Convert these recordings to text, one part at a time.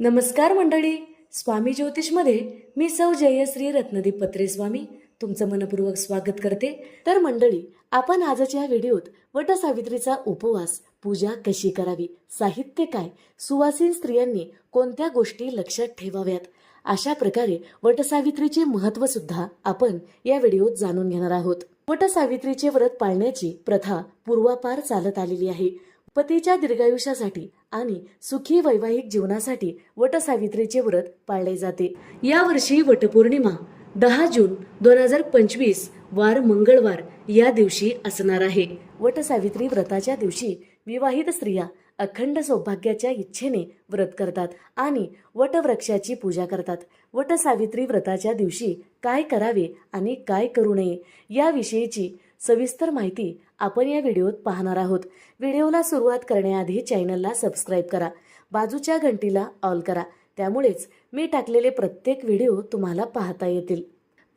नमस्कार मंडळी. स्वामी ज्योतिषमध्ये मी सौ जयश्री रत्नदीप पत्रे स्वामी तुमचं मनपूर्वक स्वागत करते. तर मंडळी आपण आजच्या व्हिडिओत वटसावित्रीचा उपवास पूजा कशी करावी साहित्य काय सुवासीन स्त्रियांनी कोणत्या गोष्टी लक्षात ठेवाव्यात अशा प्रकारे वटसावित्रीचे महत्त्व सुद्धा आपण या व्हिडिओत जाणून घेणार आहोत. वटसावित्रीचे व्रत पाळण्याची प्रथा पूर्वापार चालत आलेली आहे. पतीच्या दीर्घायुष्यासाठी आणि सुखी वैवाहिक जीवनासाठी वटसावित्रीचे व्रत पाळले जाते. यावर्षी वटपौर्णिमा दहा जून दोन हजार पंचवीस वार मंगळवार या दिवशी असणार आहे. वटसावित्री व्रताच्या दिवशी विवाहित स्त्रिया अखंड सौभाग्याच्या इच्छेने व्रत करतात आणि वटवृक्षाची पूजा करतात. वटसावित्री व्रताच्या दिवशी काय करावे आणि काय करू नये याविषयीची सविस्तर माहिती आपण या व्हिडिओत पाहणार आहोत. व्हिडिओला सुरुवात करण्याआधी चॅनलला सबस्क्राईब करा. बाजूच्या घंटीला ऑल करा. त्यामुळेच मी टाकलेले प्रत्येक व्हिडिओ तुम्हाला पाहता येतील.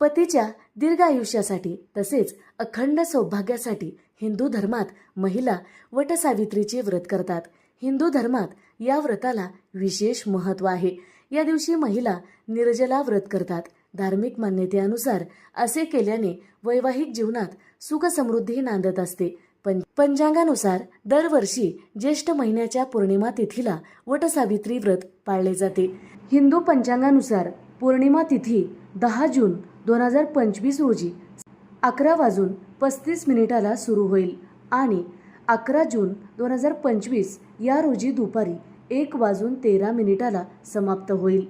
पतीच्या दीर्घ आयुष्यासाठी तसेच अखंड सौभाग्यासाठी हिंदू धर्मात महिला वटसावित्रीचे व्रत करतात. हिंदू धर्मात या व्रताला विशेष महत्त्व आहे. या दिवशी महिला निर्जला व्रत करतात. धार्मिक मान्यतेनुसार असे केल्याने वैवाहिक जीवनात सुख समृद्धी नांदत असते. पण पंचांगानुसार दरवर्षी ज्येष्ठ महिन्याच्या पौर्णिमा तिथीला वटसावित्री व्रत पाळले जाते. हिंदू पंचांगानुसार पौर्णिमा तिथी दहा जून दोन हजार पंचवीस रोजी अकरा वाजून पस्तीस मिनिटाला सुरू होईल आणि अकरा जून दोन हजार पंचवीस या रोजी दुपारी एक वाजून तेरा मिनिटाला समाप्त होईल.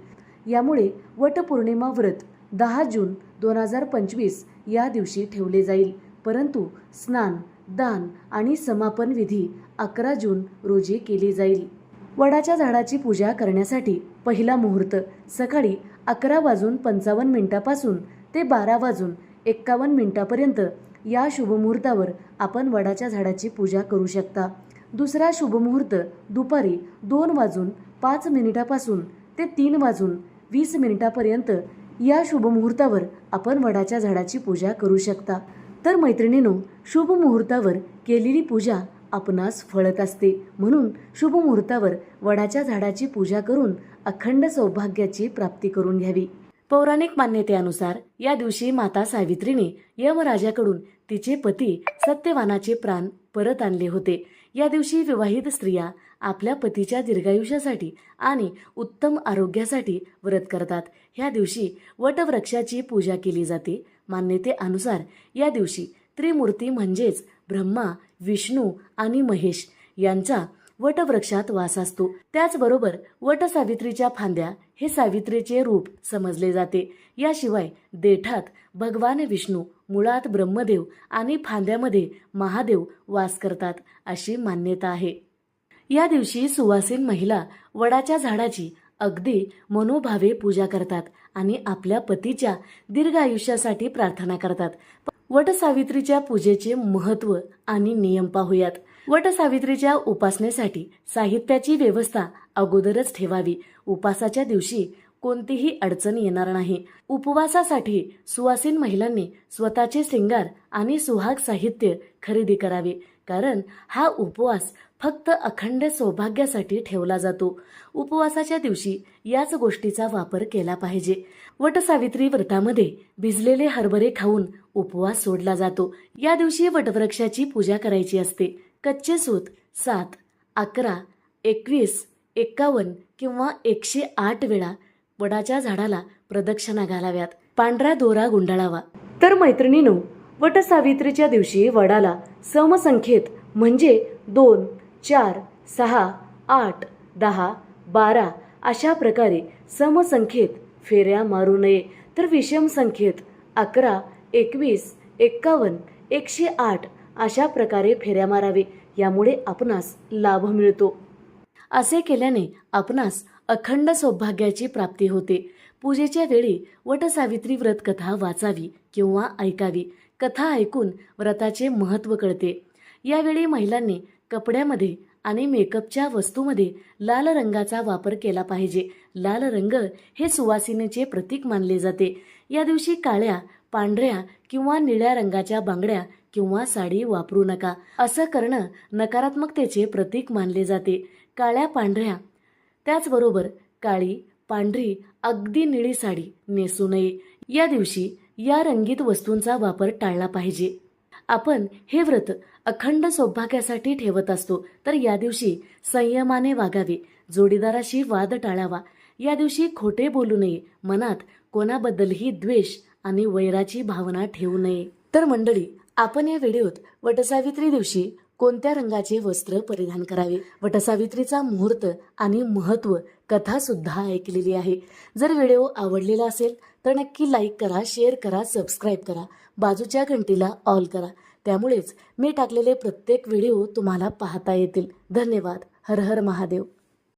यामुळे वटपौर्णिमा व्रत दहा जून दोन हजार पंचवीस या दिवशी ठेवले जाईल. परंतु स्नान दान आणि समापन विधी अकरा जून रोजी केली जाईल. वडाच्या झाडाची पूजा करण्यासाठी पहिला मुहूर्त सकाळी अकरा वाजून पंचावन्न मिनिटापासून ते बारा वाजून एक्कावन्न मिनिटापर्यंत या शुभमुहूर्तावर आपण वडाच्या झाडाची पूजा करू शकता. दुसरा शुभमुहूर्त दुपारी दोन वाजून पाच मिनिटापासून ते तीन वाजून वीस मिनिटापर्यंत या शुभमुहूर्तावर आपण वडाच्या झाडाची पूजा करू शकता. तर मैत्रिणीनो शुभ मुहूर्तावर केलेली पूजा आपणास फळत असते. म्हणून शुभ मुहूर्तावर वडाच्या झाडाची पूजा करून अखंड सौभाग्याची प्राप्ती करून घ्यावी. पौराणिक मान्यतेनुसार या दिवशी माता सावित्रीने यमराजाकडून तिचे पती सत्यवानाचे प्राण परत आणले होते. या दिवशी विवाहित स्त्रिया आपल्या पतीच्या दीर्घायुष्यासाठी आणि उत्तम आरोग्यासाठी व्रत करतात. ह्या दिवशी वटवृक्षाची पूजा केली जाते. मान्यतेनुसार या दिवशी त्रिमूर्ती म्हणजेच ब्रह्मा विष्णू आणि महेश यांचा वटवृक्षात वास असतो. त्याचबरोबर वटसावित्रीच्या फांद्या हे सावित्रीचे रूप समजले जाते. याशिवाय देठात भगवान विष्णू मुळात ब्रह्मदेव आणि फांद्यामध्ये महादेव वास करतात अशी मान्यता आहे. या दिवशी सुवासीन महिला वडाच्या झाडाची अगदी मनोभावे पूजा करतात आणि आपल्या पतीच्या दीर्घ आयुष्यासाठी प्रार्थना करतात. वटसावित्रीच्या पूजेचे महत्त्व आणि नियम पाहूयात. वटसावित्रीच्या उपासनेसाठी साहित्याची व्यवस्था अगोदरच ठेवावी. उपासाच्या दिवशी कोणतीही अडचण येणार नाही. उपवासासाठी सुवासीन महिलांनी स्वतःचे श्रृंगार आणि सुहाग साहित्य खरेदी करावे. कारण हा उपवास फक्त अखंड सौभाग्यासाठी ठेवला जातो. उपवासाच्या दिवशी याच गोष्टीचा वापर केला पाहिजे. वटसावित्री व्रतामध्ये भिजलेले हरभरे खाऊन उपवास सोडला जातो. या दिवशी वटवृक्षाची पूजा करायची असते. कच्चे सूत सात अकरा एकवीस एक्कावन्न किंवा एकशे आठ वेळा वडाच्या झाडाला प्रदक्षिणा घालाव्यात. पांढरा दोरा गुंडाळावा. तर मैत्रिणीनो वटसावित्रीच्या दिवशी वडाला समसंख्येत म्हणजे दोन चार सहा आठ दहा बारा अशा प्रकारे समसंख्येत फेऱ्या मारू नये. तर विषम संख्येत अकरा एकवीस एक्कावन्न एकशे आठ अशा प्रकारे फेऱ्या मारावे. यामुळे आपणास लाभ मिळतो. असे केल्याने आपणास अखंड सौभाग्याची प्राप्ती होते. पूजेच्या वेळी वटसावित्री व्रत कथा वाचावी किंवा ऐकावी. कथा ऐकून व्रताचे महत्त्व कळते. यावेळी महिलांनी कपड्यामध्ये आणि मेकअपच्या वस्तूमध्ये लाल रंगाचा वापर केला पाहिजे. लाल रंग हे सुवासिनेचे प्रतीक मानले जाते. या दिवशी काळ्या पांढऱ्या किंवा निळ्या रंगाच्या बांगड्या किंवा साडी वापरू नका. असं करणं नकारात्मकतेचे प्रतीक मानले जाते. काळ्या पांढऱ्या. त्याचबरोबर काळी पांढरी अगदी निळी साडी नेसू नये. या दिवशी या रंगीत वस्तूंचा वापर टाळला पाहिजे. आपण हे व्रत अखंड सौभाग्यासाठी ठेवत असतो. तर या दिवशी संयमाने वागावे. जोडीदाराशी वाद टाळावा. या दिवशी खोटे बोलू नये. मनात कोणाबद्दलही द्वेष आणि वैराची भावना ठेवू नये. तर मंडळी आपण या व्हिडिओत वटसावित्री दिवशी कोणत्या रंगाचे वस्त्र परिधान करावे? वटसावित्रीचा मुहूर्त आणि महत्त्व कथासुद्धा ऐकलेली आहे. जर व्हिडिओ आवडलेला असेल तर नक्की लाईक करा शेअर करा सबस्क्राईब करा. बाजूच्या घंटीला ऑल करा. त्यामुळेच मी टाकलेले प्रत्येक व्हिडिओ तुम्हाला पाहता येतील. धन्यवाद. हर हर महादेव.